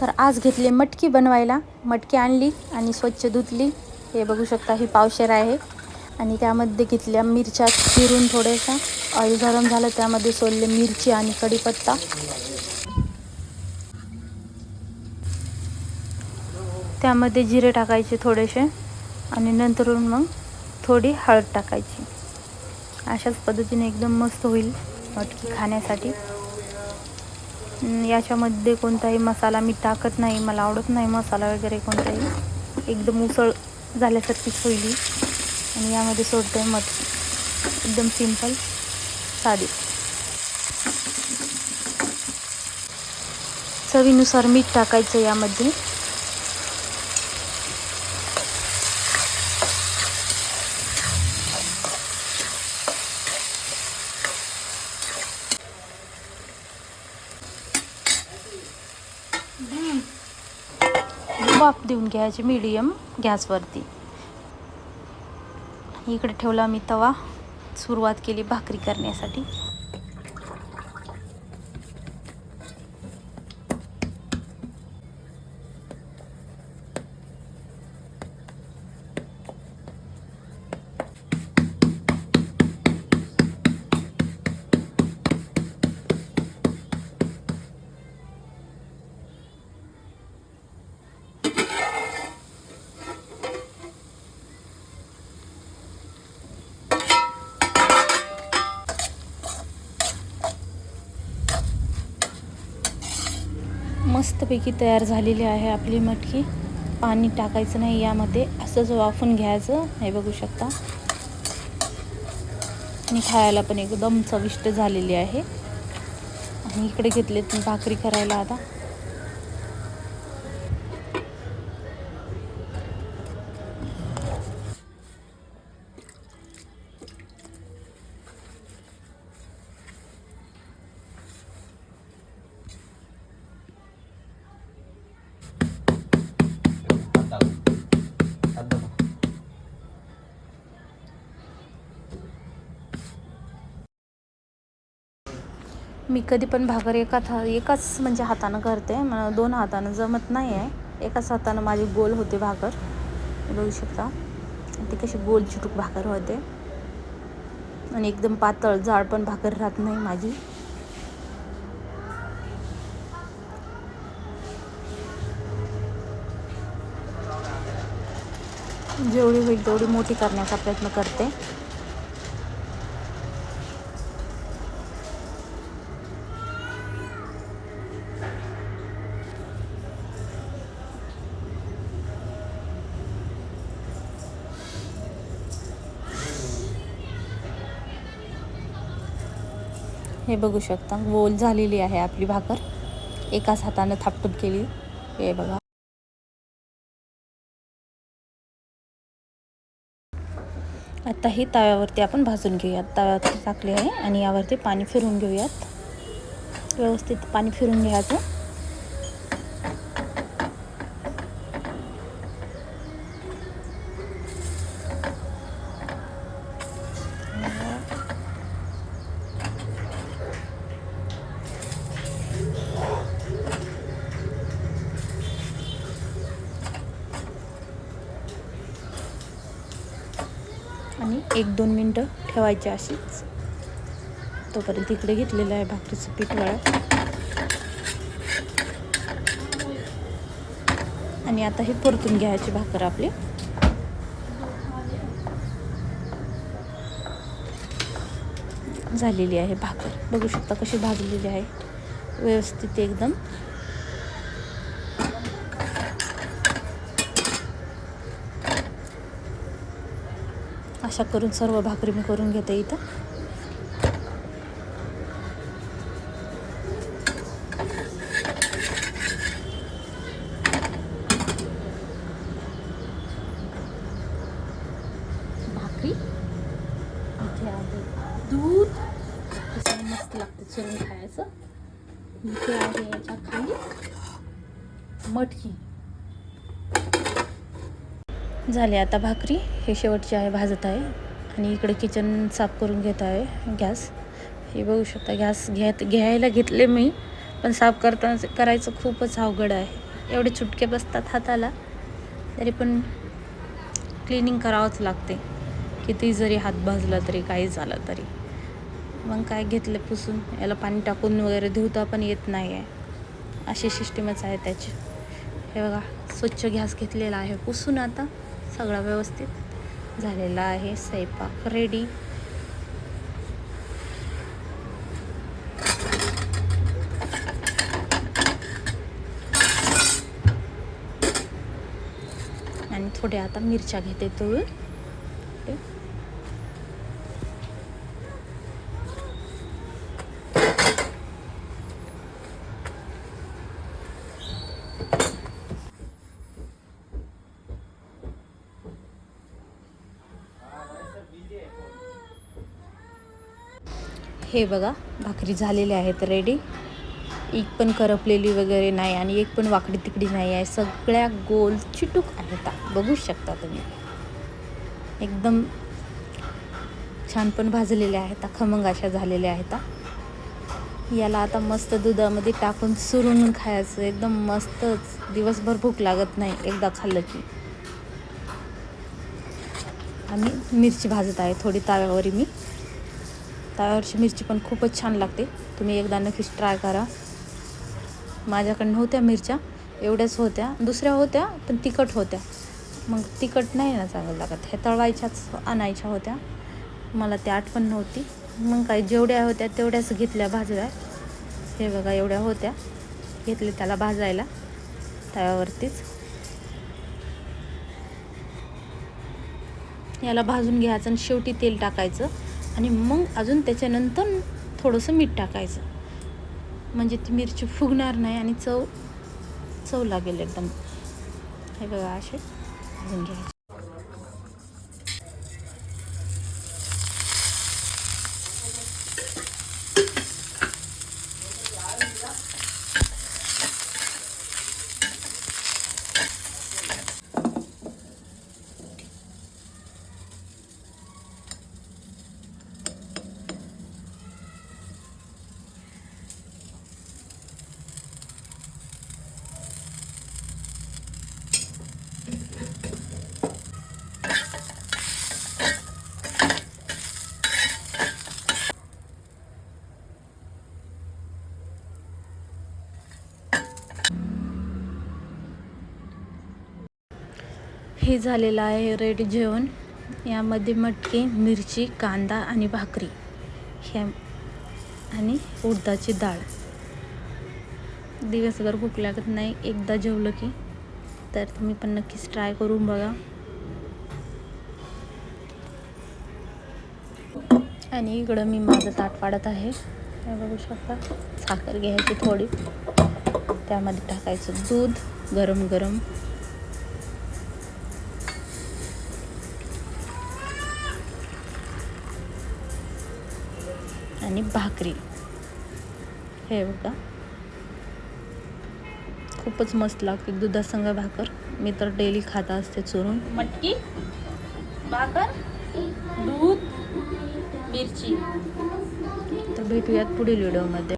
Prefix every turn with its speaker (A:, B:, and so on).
A: तर आज घेतले मटकी बनवायला. मटकी आणली आणि स्वच्छ धुतली. हे बघू शकता ही पावशेर आहे. आणि त्यामध्ये घेतल्या मिरच्या चिरून थोड्याशा. ऑइल गरम झालं त्यामध्ये सोडले मिरची आणि कढीपत्ता. त्यामध्ये जिरे टाकायचे थोडेसे आणि नंतरून मग थोडी हळद टाकायची. अशाच पद्धतीने एकदम मस्त होईल मटकी खाण्यासाठी. याच्यामध्ये कोणताही मसाला मी टाकत नाही मला आवडत नाही मसाला वगैरे कोणताही. एकदम उसळ झाल्यासारखीच होईल आणि यामध्ये सोडते मध. एकदम सिंपल साधी. चवीनुसार मीठ टाकायचं यामध्ये. वाफ देऊन घ्यायची मीडियम गॅसवरती. इकडे ठेवला मी तवा. सुरुवात केली भाकरी करण्यासाठी. मस्तपैकी तयार झालेली आहे आपली मटकी. पाणी टाकायचं नाही यामध्ये असंच वाफून घ्यायचं हे बघू शकता. आणि खायला पण एकदम चविष्ट झालेली आहे. आणि इकडे घेतले भाकरी करायला आता. मी कधी पण भाकर एकाच हा एकाच म्हणजे हातानं करते. मला दोन हातानं जमत नाही आहे एकाच हातानं माझी गोल होते भाकर. बघू शकता. ती कशी गोल चिटूक भाकर होते. आणि एकदम पातळ जाड पण भाकर राहत नाही माझी. जेवढी होईल तेवढी मोठी करण्याचा प्रयत्न करते. हे बघू शकता. गोल झालेली आहे आपली भाकर. एकाच हातानं थापटूप केली. हे बघा. आता ही तव्यावरती आपण भाजून घेऊयात. तव्यावरती टाकली आहे आणि यावरती पाणी फिरून घेऊयात. व्यवस्थित पाणी फिरून घ्यायचं. आणि एक दोन मिनटं ठेवायची अशीच. तोपर्यंत इकडे घेतलेलं आहे भाकरीचं पीठ वळत. आणि आता हे परतून घ्यायची भाकर आपली. झालेली आहे भाकर. बघू शकता कशी भाजलेली आहे. व्यवस्थित एकदम अशा करून सर्व भाकरी मी करून घेते इथं. भाकरी? दूध. मस्त खायचं. इथे आहे याच्या खाली मटकी. झाले आता भाकरी. हे शेवटची आहे भाजत आहे. आणि इकडे किचन साफ करून घेत आहे गॅस. हे बघू शकता गॅस घ्यायत घ्यायला घेतले मी पण साफ करताना करायचं खूपच अवघड आहे. एवढे चुटके बसतात हाताला तरी पण क्लिनिंग करावंच लागते. किती जरी हात भाजला तरी काही झालं तरी. मग काय घेतलं पुसून? याला पाणी टाकून वगैरे धुता पण येत नाही आहे. अशी सिस्टीमच आहे त्याची. हे बघा स्वच्छ गॅस घेतलेला आहे पुसून आता. सगळा व्यवस्थित झालेला आहे. स्वयंपाक रेडी आणि थोड्या आता मिरच्या घेते तळून हे बघा भाकरी झालेल्या आहेत रेडी एक पण करपलेली वगैरे नाही आणि एक पण वाकडी तिकडी नाही आहे. सगळ्या गोल चिटूक आहेत. आ. बघू शकता तुम्ही. एकदम छान पण भाजलेल्या आहेत खमंग अशा झालेल्या आहेत. याला आता मस्त दुधामध्ये टाकून सुरून खायचं. एकदम मस्तच. दिवसभर भूक लागत नाही एकदा खाल्लं की. आणि मिरची भाजत आहे. थोडी ताव्यावर मी. ताव्यावरची मिरची पण खूपच छान लागते. तुम्ही एकदा नक्कीच ट्राय करा. माझ्याकडनं होत्या मिरच्या एवढ्याच होत्या. दुसऱ्या होत्या पण तिखट होत्या. मग तिखट नाही ना चांगलं लागत. हे तळवायच्याच आणायच्या होत्या. मला त्या आठवण नव्हती. मग काय जेवढ्या होत्या तेवढ्याच घेतल्या भाजल्या. हे बघा एवढ्या होत्या. घेतले त्याला भाजायला तव्यावरतीच. याला भाजून घ्यायचं आणि शेवटी तेल टाकायचं. आणि मग अजून त्याच्यानंतर थोडंसं मीठ टाकायचं. म्हणजे ती मिरची फुगणार नाही आणि चव चव लागेल एकदम. हे बघा असे. भाजून घ्यायचे. हे झालेलं आहे रेडी जेवण. यामध्ये मटकी मिरची कांदा आणि भाकरी. ह्या आणि उडदाची डाळ. दिवसभर भूक लागत नाही एकदा जेवलं की. तर तुम्ही पण नक्कीच ट्राय करून बघा. आणि इकडं मी माझं ताट पाडत आहे. बघू शकता साखर घ्यायची थोडी. त्यामध्ये टाकायचं दूध गरम गरम आणि भाकरी. हे बघा. खूपच मस्त लागते दुधासंग भाकर. मी तर डेली खाता असते चुरून. मटकी भाकर दूध मिरची. तर भेटूयात पुढील व्हिडिओमध्ये